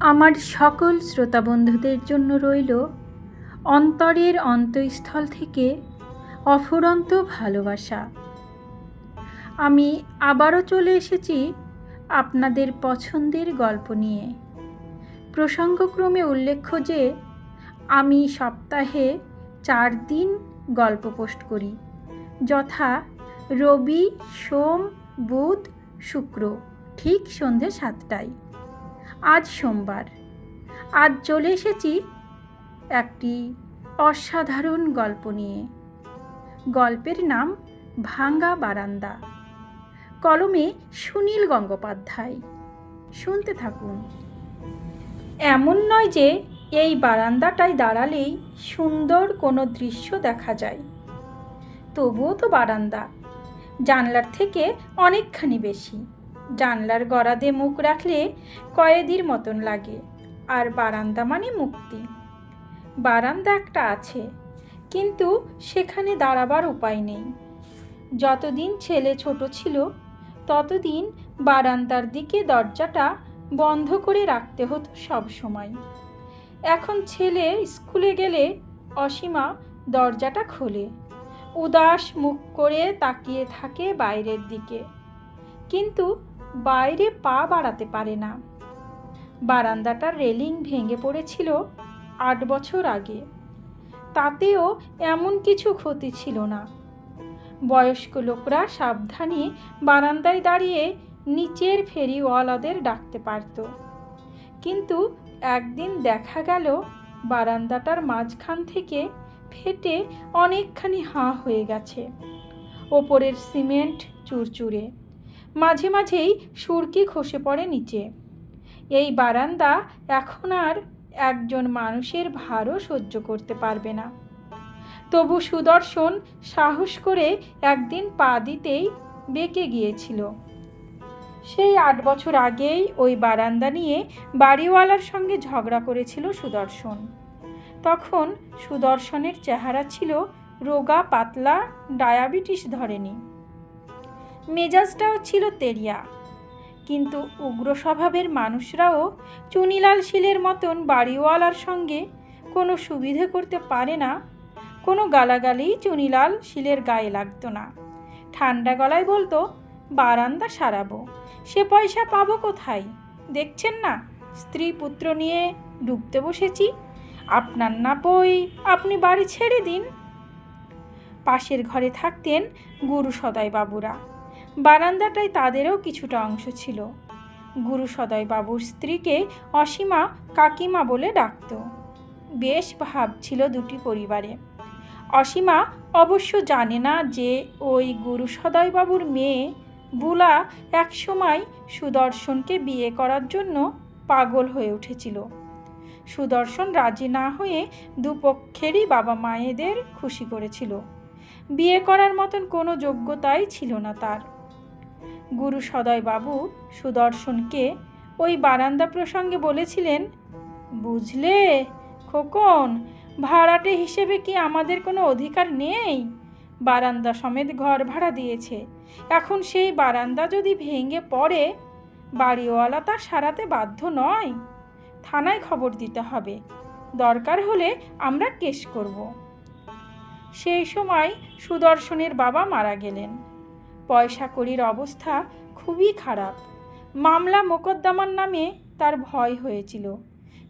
আমার সকল শ্রোতা বন্ধুদের জন্য রইল অন্তরের অন্তঃস্থল থেকে অফুরন্ত ভালোবাসা। আমি আবারও চলে এসেছি আপনাদের পছন্দের গল্প নিয়ে। প্রসঙ্গক্রমে উল্লেখ্য যে, আমি সপ্তাহে চার দিন গল্প পোস্ট করি, যথা রবি, সোম, বুধ, শুক্র, ঠিক সন্ধে সাতটায়। আজ সোমবার। আজ চলে এসেছি একটি অসাধারণ গল্প নিয়ে। গল্পের নাম ভাঙ্গা বারান্দা। কলমে সুনীল গঙ্গোপাধ্যায়। শুনতে থাকুন। এমন নয় যে এই বারান্দাটায় দাঁড়ালেই সুন্দর কোনো দৃশ্য দেখা যায়। তবুও তো বারান্দা। জানলার থেকে অনেকখানি বেশি। জানলার গড়াদে মুখ রাখলে কয়েদির মতন লাগে, আর বারান্দা মানে মুক্তি। বারান্দা একটা আছে, কিন্তু সেখানে দাঁড়াবার উপায় নেই। যতদিন ছেলে ছোট ছিল, ততদিন বারান্দার দিকে দরজাটা বন্ধ করে রাখতে হতো সব সময়। এখন ছেলে স্কুলে গেলে অসীমা দরজাটা খোলে, উদাস মুখ করে তাকিয়ে থাকে বাইরের দিকে। কিন্তু বাইরে পা বাড়াতে পারে না। বারান্দাটার রেলিং ভেঙে পড়েছিল আট বছর আগে। তাতেও এমন কিছু ক্ষতি ছিল না। বয়স্ক লোকরা সাবধানে বারান্দায় দাঁড়িয়ে নিচের ফেরিওয়ালাদের ডাকতে পারত। কিন্তু একদিন দেখা গেল, বারান্দাটার মাঝখান থেকে ফেটে অনেকখানি হাঁ হয়ে গেছে। ওপরের সিমেন্ট চুরচুরে। মাঝে মাঝেই সুরকি খসে পড়ে নিচে। এই বারান্দা এখন আর একজন মানুষের ভারও সহ্য করতে পারবে না। তবু সুদর্শন সাহস করে একদিন পা দিতেই বেঁকে গিয়েছিল। সেই আট বছর আগেই ওই বারান্দা নিয়ে বাড়িওয়ালার সঙ্গে ঝগড়া করেছিল সুদর্শন। তখন সুদর্শনের চেহারা ছিল রোগা, পাতলা, ডায়াবেটিস ধরেনি। মেজাজটাও ছিল তেরিয়া। কিন্তু উগ্র স্বভাবের মানুষরাও চুনিলাল শিলের মতন বাড়িওয়ালার সঙ্গে কোনো সুবিধে করতে পারে না। কোনো গালাগালি চুনিলাল শিলের গায়ে লাগতো না। ঠান্ডা গলায় বলতো, বারান্দা সারাবো, সে পয়সা পাবো কোথায়? দেখছেন না, স্ত্রী পুত্র নিয়ে ডুবতে বসেছি। আপনার না বই, আপনি বাড়ি ছেড়ে দিন। পাশের ঘরে থাকতেন গুরু সদয় বাবুরা বারান্দাটায় তাদেরও কিছুটা অংশ ছিল। গুরু সদয়বাবুর স্ত্রীকে অসীমা কাকিমা বলে ডাকত। বেশ ভাব ছিল দুটি পরিবারে। অসীমা অবশ্য জানে না যে ওই গুরু সদয়বাবুর মেয়ে বুলা একসময় সুদর্শনকে বিয়ে করার জন্য পাগল হয়ে উঠেছিল। সুদর্শন রাজি না হয়ে দুপক্ষেরই বাবা মায়েদের খুশি করেছিল। বিয়ে করার মতন কোনো যোগ্যতাই ছিল না তার। গুরু সদয় বাবু সুদর্শনকে ওই বারান্দা প্রসঙ্গে বলেছিলেন, বুঝলে, খোকন, ভাড়াটে হিসেবে কি আমাদের কোনো অধিকার নেই? বারান্দা সমেত ঘর ভাড়া দিয়েছে। এখন সেই বারান্দা যদি ভেঙে পড়ে, বাড়িওয়ালা তা সারাতে বাধ্য নয়। থানায় খবর দিতে হবে। দরকার হলে আমরা কেস করব। সেই সময় সুদর্শনের বাবা মারা গেলেন। পয়সা কড়ির অবস্থা খুবই খারাপ। মামলা মোকদ্দমার নামে তার ভয় হয়েছিল।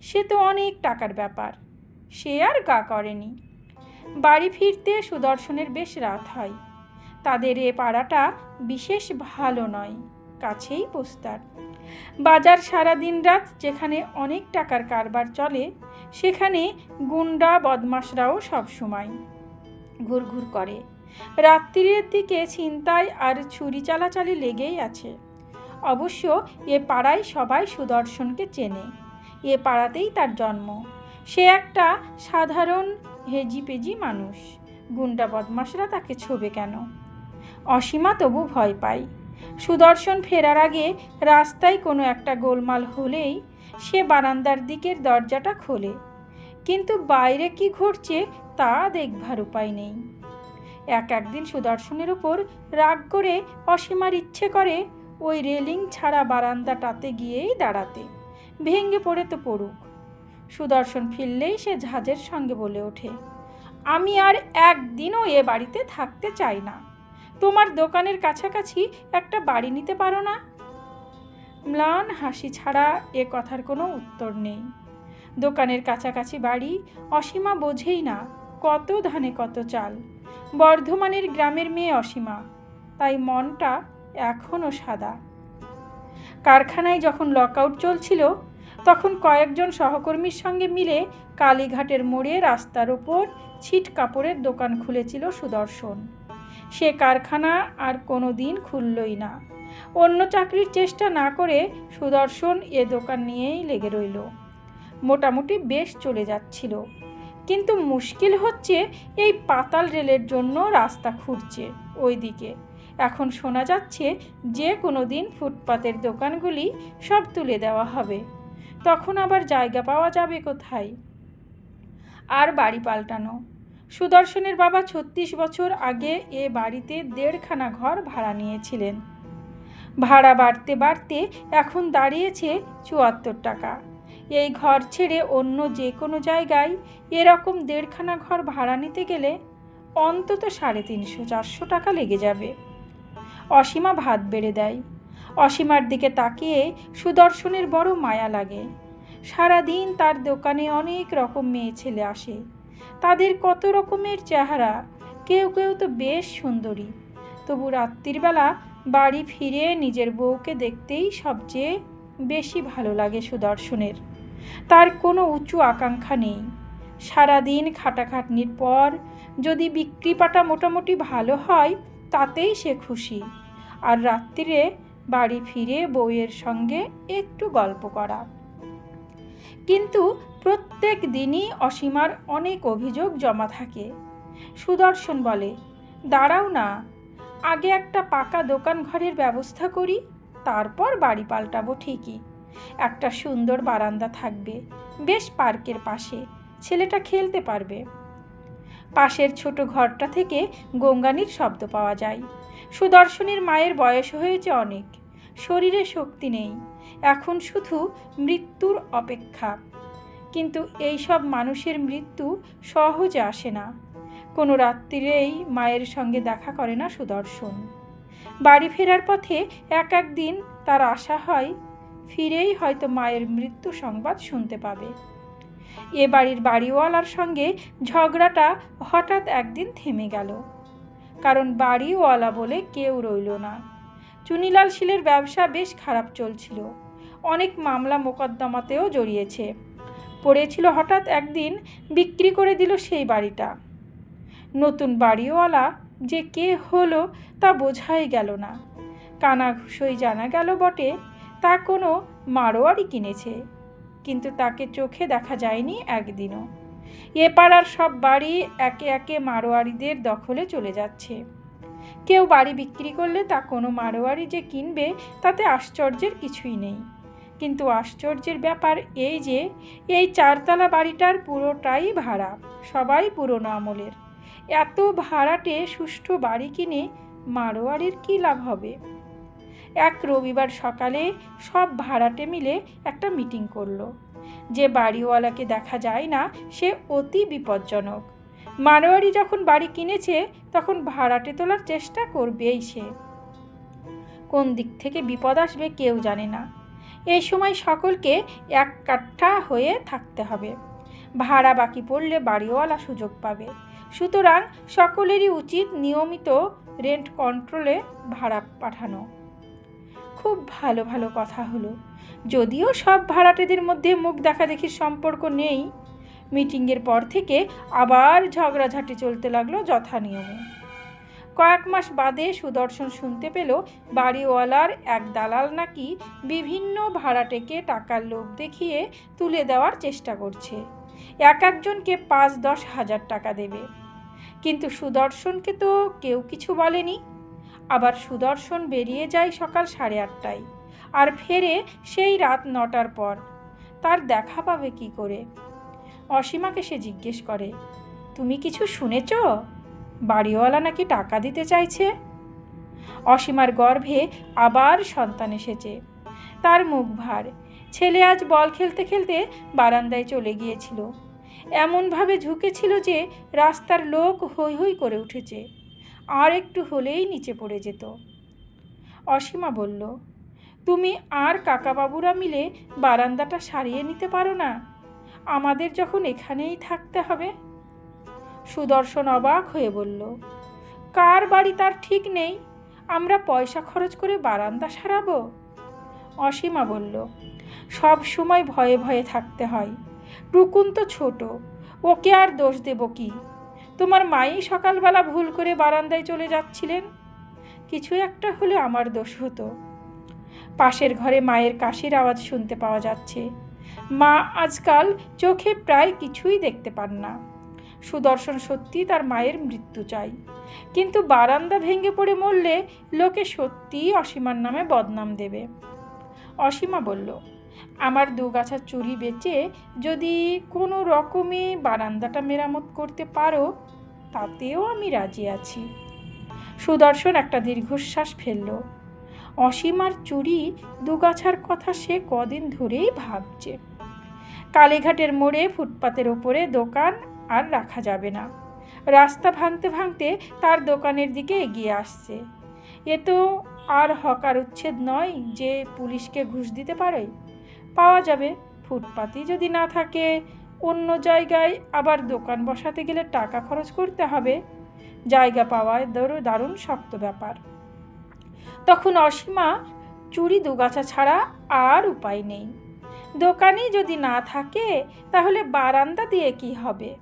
সে তো অনেক টাকার ব্যাপার। সে আর গা করেনি। বাড়ি ফিরতে সুদর্শনের বেশ রাত হয়। তাদের এ পাড়াটা বিশেষ ভালো নয়, কাছেই পোস্তার। বাজার সারা দিন রাত যেখানে অনেক টাকার কারবার চলে, সেখানে গুন্ডা, বদমাশরাও সবসময়। ঘুরঘুর করে। রাত্রির দিকে ছিনতাই আর ছুরি চালাচালি লেগেই আছে। অবশ্য এ পাড়ায় সবাই সুদর্শনকে চেনে। এ পাড়াতেই তার জন্ম। সে একটা সাধারণ হেজিপেজি মানুষ। গুন্ডা বদমাশরা তাকে ছোবে কেন? অসীমা তবু ভয় পায়। সুদর্শন ফেরার আগে রাস্তায় কোনো একটা গোলমাল হলেই সে বারান্দার দিকের দরজাটা খোলে। কিন্তু বাইরে কি ঘটছে তা দেখবার উপায় নেই। এক একদিন সুদর্শনের উপর রাগ করে অসীমার ইচ্ছে করে ওই রেলিং ছাড়া বারান্দাটাতে গিয়েই দাঁড়াতে। ভেঙে পড়ে তো পড়ুক। সুদর্শন ফিরলেই সে ঝাঁজের সঙ্গে বলে ওঠে, আমি আর একদিনও এ বাড়িতে থাকতে চাই না। তোমার দোকানের কাছাকাছি একটা বাড়ি নিতে পারো না? ম্লান হাসি ছাড়া এ কথার কোনো উত্তর নেই। দোকানের কাছাকাছি বাড়ি অসীমা বোঝেই না কত ধানে কত চাল। বর্ধমানের গ্রামের মেয়ে অসীমা। তাই মনটা এখনও সাদা। কারখানায় যখন লকআউট চলছিল, তখন কয়েকজন সহকর্মীর সঙ্গে মিলে কালীঘাটের মোড়ে রাস্তার ওপর ছিট কাপড়ের দোকান খুলেছিল সুদর্শন। সে কারখানা আর কোনো দিন খুললই না। অন্য চাকরির চেষ্টা না করে সুদর্শন এ দোকান নিয়েই লেগে রইল। মোটামুটি বেশ চলে যাচ্ছিল। কিন্তু মুশকিল হচ্ছে এই পাতাল রেলের জন্য রাস্তা খুঁড়ছে ওই দিকে এখন শোনা যাচ্ছে যে কোনো দিন ফুটপাতের দোকানগুলি সব তুলে দেওয়া হবে। তখন আবার জায়গা পাওয়া যাবে কোথায়? আর বাড়ি পাল্টানো। সুদর্শনের বাবা ছত্রিশ বছর আগে এ বাড়িতে দেড়খানা ঘর ভাড়া নিয়েছিলেন। ভাড়া বাড়তে বাড়তে এখন দাঁড়িয়েছে চুয়াত্তর টাকা। এই ঘর ছেড়ে অন্য যে কোনো জায়গায় এরকম দেড়খানা ঘর ভাড়া নিতে গেলে অন্তত সাড়ে তিনশো, চারশো টাকা লেগে যাবে। অসীমা ভাত বেড়ে দেয়। অসীমার দিকে তাকিয়ে সুদর্শনের বড় মায়া লাগে। সারাদিন তার দোকানে অনেক রকম মেয়ে ছেলে আসে। তাদের কত রকমের চেহারা, কেউ কেউ তো বেশ সুন্দরী। তবু রাত্রিবেলা বাড়ি ফিরে নিজের বউকে দেখতেই সবচেয়ে বেশি ভালো লাগে সুদর্শনের। তার কোনো উঁচু আকাঙ্ক্ষা নেই। সারাদিন খাটাখাটনির পর যদি বিক্রিপাটা মোটামুটি ভালো হয়, তাতেই সে খুশি। আর রাত্রিরে বাড়ি ফিরে বউয়ের সঙ্গে একটু গল্প করা। কিন্তু প্রত্যেক দিনই অসীমার অনেক অভিযোগ জমা থাকে। সুদর্শন বলে, দাঁড়াও না, আগে একটা পাকা দোকান ঘরের ব্যবস্থা করি, তারপর বাড়ি পাল্টাবো ঠিকই। একটা সুন্দর বারান্দা থাকবে, বেশ পার্কের পাশে, ছেলেটা খেলতে পারবে। পাশের ছোট ঘরটা থেকে গঙ্গানির শব্দ পাওয়া যায়। সুদর্শনীর মায়ের বয়স হয়েছে অনেক, শরীরে শক্তি নেই, এখন শুধু মৃত্যুর অপেক্ষা। কিন্তু এই সব মানুষের মৃত্যু সহজে আসে না। কোনো রাত্রিরেই মায়ের সঙ্গে দেখা করে না সুদর্শন। বাড়ি ফেরার পথে এক এক দিন তার আশা হয় ফিরেই হয়তো মায়ের মৃত্যু সংবাদ শুনতে পাবে। এ বাড়ির বাড়িওয়ালার সঙ্গে ঝগড়াটা হঠাৎ একদিন থেমে গেল। কারণ বাড়িওয়ালা বলে কেউ রইল না। চুনিলাল শিলের ব্যবসা বেশ খারাপ চলছিল। অনেক মামলা মোকদ্দমাতেও জড়িয়েছে। পড়েছিল হঠাৎ একদিন বিক্রি করে দিল সেই বাড়িটা। নতুন বাড়িওয়ালা যে কে হলো তা বোঝাই গেল না। কানাঘুষোই জানা গেল বটে তা কোনো মারোয়ারি কিনেছে। কিন্তু তাকে চোখে দেখা যায়নি একদিনও। এ পাড়ার সব বাড়ি একে একে মারোয়ারিদের দখলে চলে যাচ্ছে। কেউ বাড়ি বিক্রি করলে তা কোনো মারোয়ারি যে কিনবে, তাতে আশ্চর্যের কিছুই নেই। কিন্তু আশ্চর্যের ব্যাপার এই যে, এই চারতলা বাড়িটার পুরোটাই ভাড়া, সবাই পুরনো আমলের। এত ভাড়াটে সুষ্ঠু বাড়ি কিনে মারোয়ারির কী লাভ হবে? এক রবিবার সকালে সব ভাড়াটে মিলে একটা মিটিং করল। যে বাড়িওয়ালাকে দেখা যায় না, সে অতি বিপজ্জনক। মারোয়ারি যখন বাড়ি কিনেছে, তখন ভাড়াটে তোলার চেষ্টা করবেই সে। কোন দিক থেকে বিপদ আসবে কেউ জানে না। এই সময় সকলকে এক কাঠা হয়ে থাকতে হবে। ভাড়া বাকি পড়লে বাড়িওয়ালা সুযোগ পাবে। সুতরাং সকলেরই উচিত নিয়মিত রেন্ট কন্ট্রোলে ভাড়া পাঠানো। খুব ভালো ভালো কথা হলো। যদিও সব ভাড়াটেদের মধ্যে মুখ দেখাদেখির সম্পর্ক নেই, মিটিংয়ের পর থেকে আবার ঝগড়াঝাটি চলতে লাগল যথা নিয়মে। কয়েক মাস বাদে সুদর্শন শুনতে পেল বাড়িওয়ালার এক দালাল নাকি বিভিন্ন ভাড়াটেকে টাকার লোভ দেখিয়ে তুলে দেওয়ার চেষ্টা করছে। এক একজনকে পাঁচ দশ হাজার টাকা দেবে। কিন্তু সুদর্শনকে তো কেউ কিছু বলেনি। আবার সুদর্শন বেরিয়ে যায় সকাল সাড়ে আটটায়, আর ফেরে সেই রাত নটার পর। তার দেখা পাবে কি করে? অসীমাকে সে জিজ্ঞেস করে, তুমি কিছু শুনেছ? বাড়িওয়ালা নাকি টাকা দিতে চাইছে? অসীমার গর্ভে আবার সন্তান এসেছে। তার মুখ ভার। ছেলে আজ বল খেলতে খেলতে বারান্দায় চলে গিয়েছিল। এমনভাবে ঝুঁকেছিল যে রাস্তার লোক হৈ হৈ করে উঠেছে। আর একটু হলেই নিচে পড়ে যেত। অসীমা বলল, তুমি আর কাকাবাবুরা মিলে বারান্দাটা সারিয়ে নিতে পারো না? আমাদের যখন এখানেই থাকতে হবে? সুদর্শন অবাক হয়ে বলল, কার বাড়ি তার ঠিক নেই? আমরা পয়সা খরচ করে বারান্দা সারাবো? অসীমা বলল, সব সময় ভয়ে ভয়ে থাকতে হয়। টুকুন তো ছোট, ওকে আর দোষ দেব কি? তোমার মাই সকালবেলা ভুল করে বারান্দায় চলে যাচ্ছিলেন? কিছু একটা হলে আমার দোষ হতো। পাশের ঘরে মায়ের কাশির আওয়াজ শুনতে পাওয়া যাচ্ছে। মা আজকাল চোখে প্রায় কিছুই দেখতে পান না। সুদর্শন সত্যি তার মায়ের মৃত্যু চাই। কিন্তু বারান্দা ভেঙে পড়ে মরলে লোকে সত্যিই অসীমার নামে বদনাম দেবে। অসীমা বলল, আমার দু গাছার চুরি বেচে যদি কোনো রকমে বারান্দাটা মেরামত করতে পারো তাতেও আমি রাজি আছি। সুদর্শন একটা দীর্ঘশ্বাস ফেলল। অসীমার চুরি দুগাছার কথা সে কদিন ধরেই ভাবছে। কালীঘাটের মোড়ে ফুটপাতের ওপরে দোকান আর রাখা যাবে না। রাস্তা ভাঙতে ভাঙতে তার দোকানের দিকে এগিয়ে আসছে। এ তো আর হকার উচ্ছেদ নয় যে পুলিশকে ঘুষ দিতে পারে। পাওয়া যাবে, ফুটপাতই যদি না থাকে অন্য জায়গায় আবার দোকান বসাতে গেলে টাকা খরচ করতে হবে। জায়গা পাওয়ায় দারু- দারুণ শক্ত ব্যাপার। তখন অসীমা চুরি দুগাছা ছাড়া আর উপায় নেই। দোকানই যদি না থাকে, তাহলে বারান্দা দিয়ে কি হবে?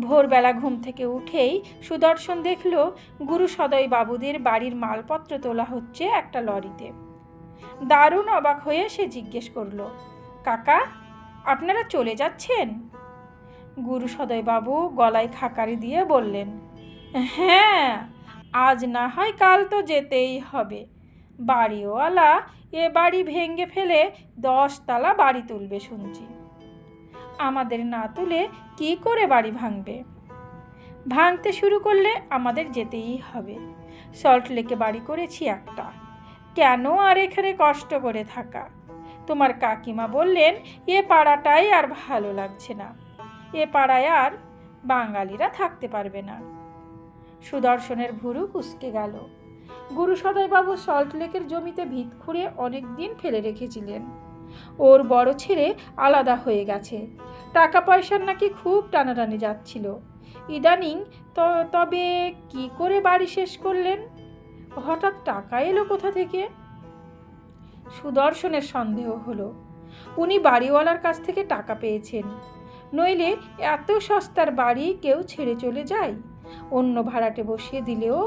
ভোরবেলা ঘুম থেকে উঠেই সুদর্শন দেখল, গুরু সদয় বাবুদের বাড়ির মালপত্র তোলা হচ্ছে একটা লরিতে। দারুণ অবাক হয়ে সে জিজ্ঞেস করল, কাকা আপনারা চলে যাচ্ছেন? গুরু সদয় বাবু গলায় খাকারি দিয়ে বললেন হ্যাঁ আজ না হয় কাল তো যেতেই হবে। বাড়িওয়ালা এ বাড়ি ভেঙে ফেলে দশতলা বাড়ি তুলবে শুনছি। আমাদের না তুলে কি করে বাড়ি ভাঙবে? ভাঙতে শুরু করলে আমাদের যেতেই হবে। সল্ট লেকে বাড়ি করেছি একটা। কেন আর এখানে কষ্ট করে থাকা? তোমার কাকিমা বললেন, এ পাড়াটাই আর ভালো লাগছে না। এ পাড়ায় আর বাঙালিরা থাকতে পারবে না। সুদর্শনের ভুরু কুসকে গেল। গুরু সদয়বাবু সল্ট লেকের জমিতে ভিত খুঁড়ে অনেক দিন ফেলে রেখেছিলেন। ওর বড় ছেলে আলাদা হয়ে গেছে। টাকা পয়সার নাকি খুব টানাটানি যাচ্ছিল। ইদানিং তবে কি করে বাড়ি শেষ করলেন? হঠাৎ টাকা এলো কোথা থেকে? সুদর্শনের সন্দেহ হলো। উনি বাড়িওয়ালার কাছ থেকে টাকা পেয়েছেন। নইলে এত সস্তার বাড়ি কেউ ছেড়ে চলে যায়। অন্য ভাড়াটে বসিয়ে দিলেও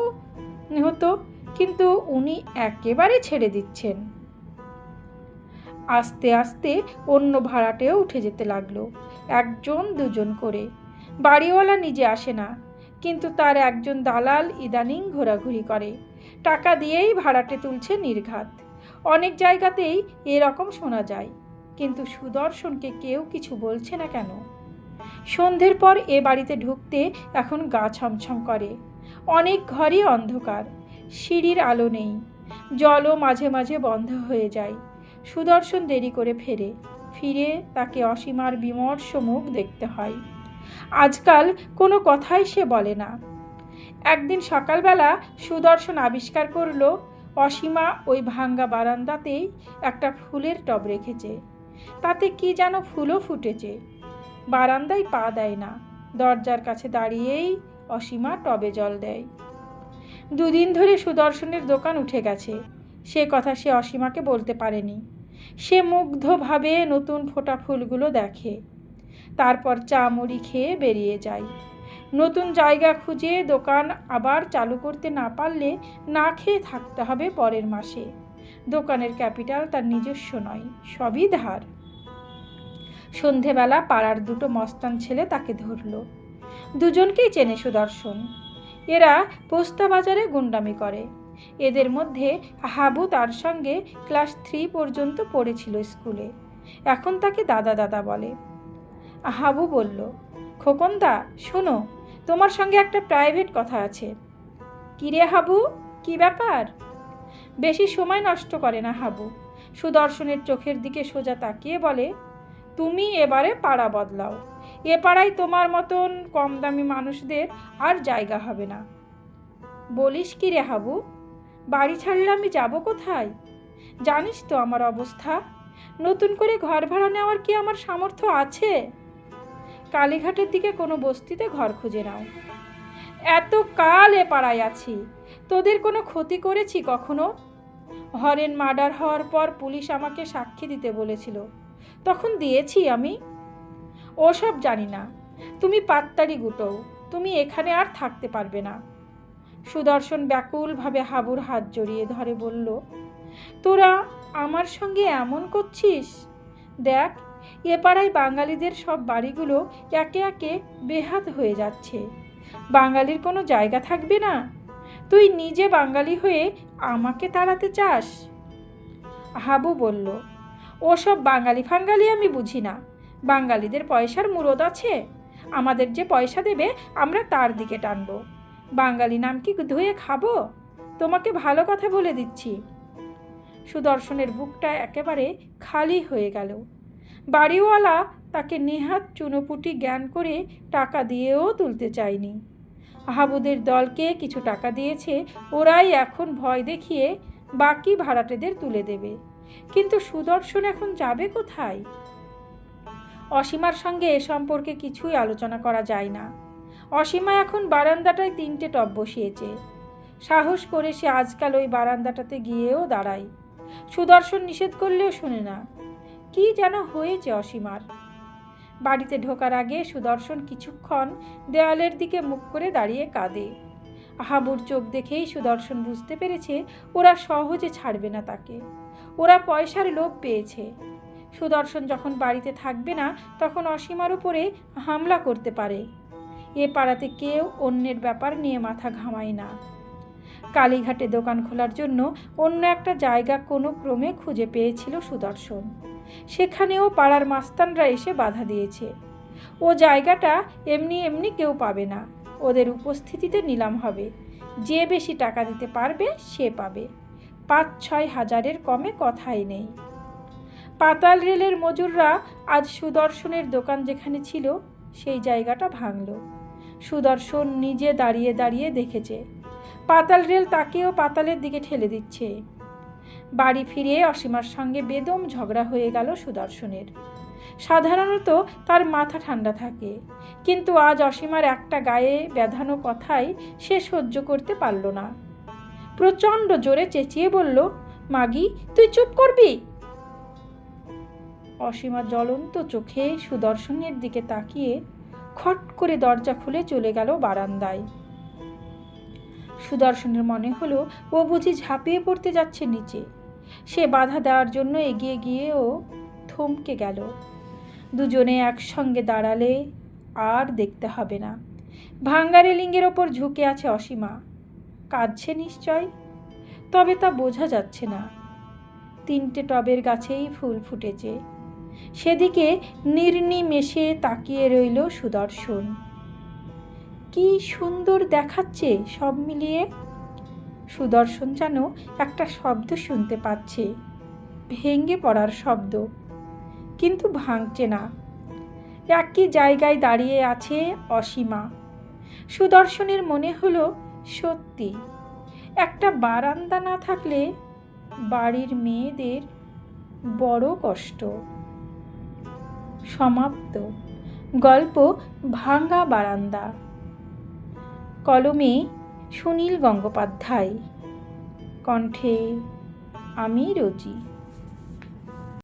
হতো কিন্তু উনি একেবারে ছেড়ে দিচ্ছেন। আস্তে আস্তে অন্য ভাড়াটেও উঠে যেতে লাগল, একজন দুজন করে। বাড়িওয়ালা নিজে আসে না, কিন্তু তার একজন দালাল ইদানিং ঘোরাঘুরি করে। টাকা দিয়েই ভাড়াটে তুলছে নির্ঘাত। অনেক জায়গাতেই এরকম শোনা যায়, কিন্তু সুদর্শনকে কেউ কিছু বলছে না কেন? সন্ধ্যের পর এ বাড়িতে ঢুকতে এখন গা ছমছম করে। অনেক ঘরই অন্ধকার, সিঁড়ির আলো নেই, জলও মাঝে মাঝে বন্ধ হয়ে যায়। সুদর্শন দেরি করে ফেরে, ফিরে তাকে অসীমার বিমর্ষ মুখ দেখতে হয়। আজকাল কোনো কথাই সে বলে না। একদিন সকালবেলা সুদর্শন আবিষ্কার করল অসীমা ওই ভাঙ্গা বারান্দাতেই একটা ফুলের টব রেখেছে। তাতে কি যেন ফুলও ফুটেছে। বারান্দায় পা দেয় না। দরজার কাছে দাঁড়িয়েই অসীমা টবে জল দেয়। দুদিন ধরে সুদর্শনের দোকান উঠে গেছে। সে কথা সে অসীমাকে বলতে পারেনি। সে মুগ্ধভাবে নতুন ফোটা ফুলগুলো দেখে। তারপর চা মুড়ি খেয়ে বেরিয়ে যায়। নতুন জায়গা খুঁজে দোকান আবার চালু করতে না পারলে না খেয়ে থাকতে হবে পরের মাসে। দোকানের ক্যাপিটাল তার নিজস্ব নয়, সবই ধার। সন্ধেবেলা পাড়ার দুটো মস্তান ছেলে তাকে ধরল। দুজনকেই চেনে সুদর্শন। এরা পোস্তা বাজারে গুন্ডামি করে। এদের মধ্যে হাবু তার সঙ্গে ক্লাস থ্রি পর্যন্ত পড়েছিল স্কুলে। এখন তাকে দাদা দাদা বলে। হাবু বলল খোকনদা, শোনো, তোমার সঙ্গে একটা প্রাইভেট কথা আছে। কিরে হাবু, কি ব্যাপার? বেশি সময় নষ্ট করে না হাবু, সুদর্শনের চোখের দিকে সোজা তাকিয়ে বলে, তুমি এবারে পাড়া বদলাও। এ পাড়ায় তোমার মতন কম দামি মানুষদের আর জায়গা হবে না। বলিস কি রে হাবু, বাড়ি ছাড়লে আমি যাব কোথায়? জানিস তো আমার অবস্থা। নতুন করে ঘর ভাড়া নেওয়ার কি আমার সামর্থ্য আছে? কালীঘাটের দিকে কোনো বস্তিতে ঘর খুঁজে নাও। এত কাল এ পাড়ায় আছি, তোদের কোনো ক্ষতি করেছি কখনো? হরেন মার্ডার হওয়ার পর পুলিশ আমাকে সাক্ষী দিতে বলেছিল। তখন দিয়েছি আমি। ওসব জানি না। তুমি পাত্তারি গুটো তুমি এখানে আর থাকতে পারবে না। সুদর্শন ব্যাকুলভাবে হাবুর হাত জড়িয়ে ধরে বলল, তোরা আমার সঙ্গে এমন করছিস? দেখ এ পাড়ায় বাঙালিদের সব বাড়িগুলো একে একে বেহাত হয়ে যাচ্ছে। বাঙালির কোনো জায়গা থাকবে না। তুই নিজে বাঙালি হয়ে আমাকে তাড়াতে চাস? হাবু বলল, ওসব বাঙালি ফাঙ্গালি আমি বুঝি না। বাঙালিদের পয়সার মুরদ আছে। আমাদের যে পয়সা দেবে, আমরা তার দিকে টানব। বাঙালি নাম কি ধুয়ে খাব? তোমাকে ভালো কথা বলে দিচ্ছি। সুদর্শনের বুকটা একেবারে খালি হয়ে গেল। বাড়িওয়ালা তাকে নেহাত চুনোপুটি জ্ঞান করে টাকা দিয়েও তুলতে চায়নি। হাবুদের দলকে কিছু টাকা দিয়েছে, ওরাই এখন ভয় দেখিয়ে বাকি ভাড়াটেদের তুলে দেবে। কিন্তু সুদর্শন এখন যাবে কোথায়? অসীমার সঙ্গে এ সম্পর্কে কিছুই আলোচনা করা যায় না। অসীমা এখন বারান্দাটায় তিনটে টব বসিয়েছে। সাহস করে সে আজকাল ওই বারান্দাটাতে গিয়েও দাঁড়ায়। সুদর্শন নিষেধ করলেও শুনে না। কি যেন হয়েছে অসীমার? বাড়িতে ঢোকার আগে সুদর্শন কিছুক্ষণ দেওয়ালের দিকে মুখ করে দাঁড়িয়ে কাঁদে। হাবুর চোখ দেখেই সুদর্শন বুঝতে পেরেছে ওরা সহজে ছাড়বে না তাকে। ওরা পয়সার লোভ পেয়েছে। সুদর্শন যখন বাড়িতে থাকবে না, তখন অসীমার উপরে হামলা করতে পারে। এ পাড়াতে কেউ অন্যের ব্যাপার নিয়ে মাথা ঘামায় না। কালীঘাটে দোকান খোলার জন্য অন্য একটা জায়গা কোনো ক্রমে খুঁজে পেয়েছিল সুদর্শন। সেখানেও পাড়ার মাস্তানরা এসে বাধা দিয়েছে। ও জায়গাটা এমনি এমনি কেউ পাবে না। ওদের উপস্থিতিতে নিলাম হবে। যে বেশি টাকা দিতে পারবে, সে পাবে। পাঁচ ছয় হাজারের কমে কথাই নেই। পাতাল রেলের মজুররা আজ সুদর্শনের দোকান যেখানে ছিল, সেই জায়গাটা ভাঙল। সুদর্শন নিজে দাঁড়িয়ে দাঁড়িয়ে দেখেছে। পাতাল রেল তাকেও পাতালের দিকে ঠেলে দিচ্ছে। বাড়ি ফিরে অসীমার সঙ্গে বেদম ঝগড়া হয়ে গেল সুদর্শনের। সাধারণত তার মাথা ঠান্ডা থাকে, কিন্তু আজ অসীমার একটা গায়ে বেঁধানো কথাই সে সহ্য করতে পারল না। প্রচণ্ড জোরে চেঁচিয়ে বলল, মাগি, তুই চুপ করবি? অসীমা জ্বলন্ত চোখে সুদর্শনের দিকে তাকিয়ে খট করে দরজা খুলে চলে গেল বারান্দায়। সুদর্শনের মনে হলো ও বুঝি ঝাঁপিয়ে পড়তে যাচ্ছে নিচে। সে বাধা দেওয়ার জন্য এগিয়ে গিয়েও থমকে গেল। দুজনে একসঙ্গে দাঁড়ালে আর দেখতে হবে না। ভাঙ্গা রেলিঙ্গের ওপর ঝুঁকে আছে অসীমা। কাঁদছে নিশ্চয়? তবে তা বোঝা যাচ্ছে না। তিনটে টবের গাছেই ফুল ফুটেছে। সেদিকে নির্নিমেষে তাকিয়ে রইল সুদর্শন। কি সুন্দর দেখাচ্ছে সব মিলিয়ে। সুদর্শন যেন একটা শব্দ শুনতে পাচ্ছে। ভেঙে পড়ার শব্দ। কিন্তু ভাঙছে না। একই জায়গায় দাঁড়িয়ে আছে অসীমা। সুদর্শনের মনে হলো সত্যি। একটা বারান্দা না থাকলে বাড়ির মেয়েদের বড় কষ্ট। সমাপ্ত। গল্প ভাঙ্গা বারান্দা। কলমে সুনীল গঙ্গোপাধ্যায়। কণ্ঠে আমি রোজি।